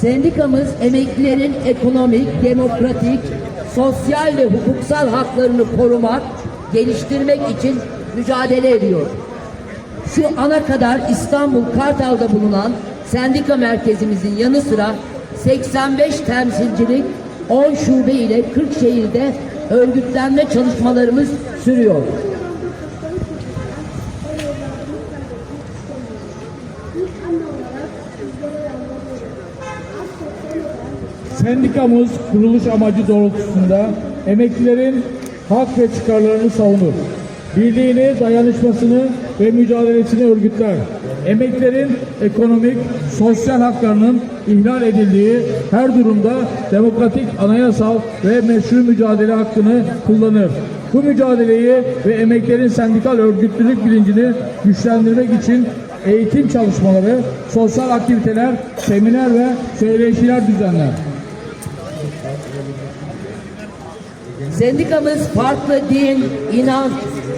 Sendikamız emeklilerin ekonomik, demokratik, sosyal ve hukuksal haklarını korumak, geliştirmek için mücadele ediyor. Şu ana kadar İstanbul Kartal'da bulunan sendika merkezimizin yanı sıra 85 temsilcilik 10 şube ile 40 şehirde örgütlenme çalışmalarımız sürüyor. Sendikamız kuruluş amacı doğrultusunda emeklilerin hak ve çıkarlarını savunur. Birliğini, dayanışmasını ve mücadelesini örgütler. Emeklilerin ekonomik, sosyal haklarının ihlal edildiği her durumda demokratik, anayasal ve meşru mücadele hakkını kullanır. Bu mücadeleyi ve emeklerin sendikal örgütlülük bilincini güçlendirmek için eğitim çalışmaları, sosyal aktiviteler, seminer ve söyleşiler düzenler. Sendikamız farklı din, inanç,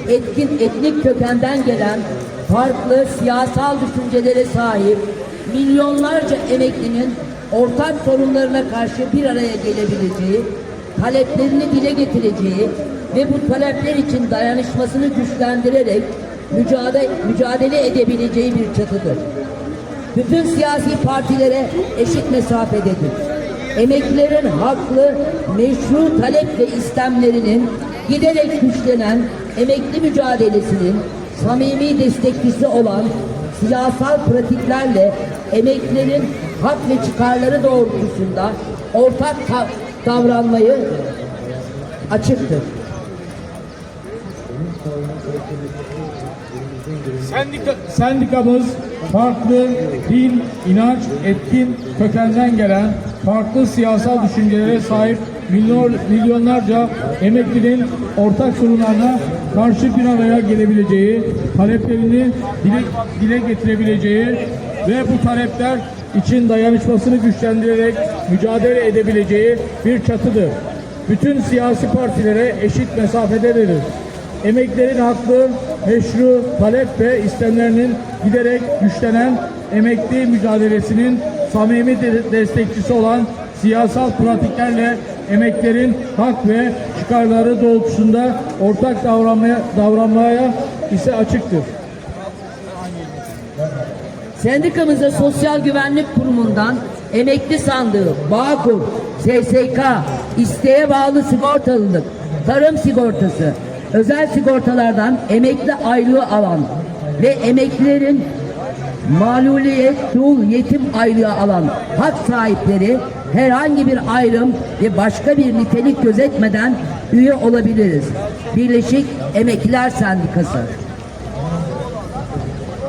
etkin etnik kökenden gelen farklı siyasal düşüncelere sahip milyonlarca emeklinin ortak sorunlarına karşı bir araya gelebileceği, taleplerini dile getireceği ve bu talepler için dayanışmasını güçlendirerek mücadele, mücadele edebileceği bir çatıdır. Bütün siyasi partilere eşit mesafededir. Emeklilerin haklı, meşru talep ve istemlerinin giderek güçlenen emekli mücadelesinin samimi destekçisi olan siyasal pratiklerle emeklilerin hak ve çıkarları doğrultusunda ortak ta- davranmayı açıktır. Sendika, sendikamız farklı din, inanç, etkin kökenden gelen farklı siyasal düşüncelere sahip milyon, milyonlarca emeklinin ortak sorunlarına karşı bir araya gelebileceği, taleplerini dile, dile getirebileceği ve bu talepler için dayanışmasını güçlendirerek mücadele edebileceği bir çatıdır. Bütün siyasi partilere eşit mesafededir. Emeklerin haklı, meşru talep ve istemlerinin giderek güçlenen emekli mücadelesinin samimi de- destekçisi olan siyasal pratiklerle emeklerin hak ve çıkarları doğrultusunda ortak davranmaya, davranmaya ise açıktır. Sendikamıza Sosyal Güvenlik Kurumu'ndan emekli sandığı, Bağkur, SSK, isteğe bağlı sigortalılık, tarım sigortası, özel sigortalardan emekli aylığı alan ve emeklilerin maluliyet, dul, yetim aylığı alan hak sahipleri herhangi bir ayrım ve başka bir nitelik gözetmeden üye olabiliriz. Birleşik Emekliler Sendikası.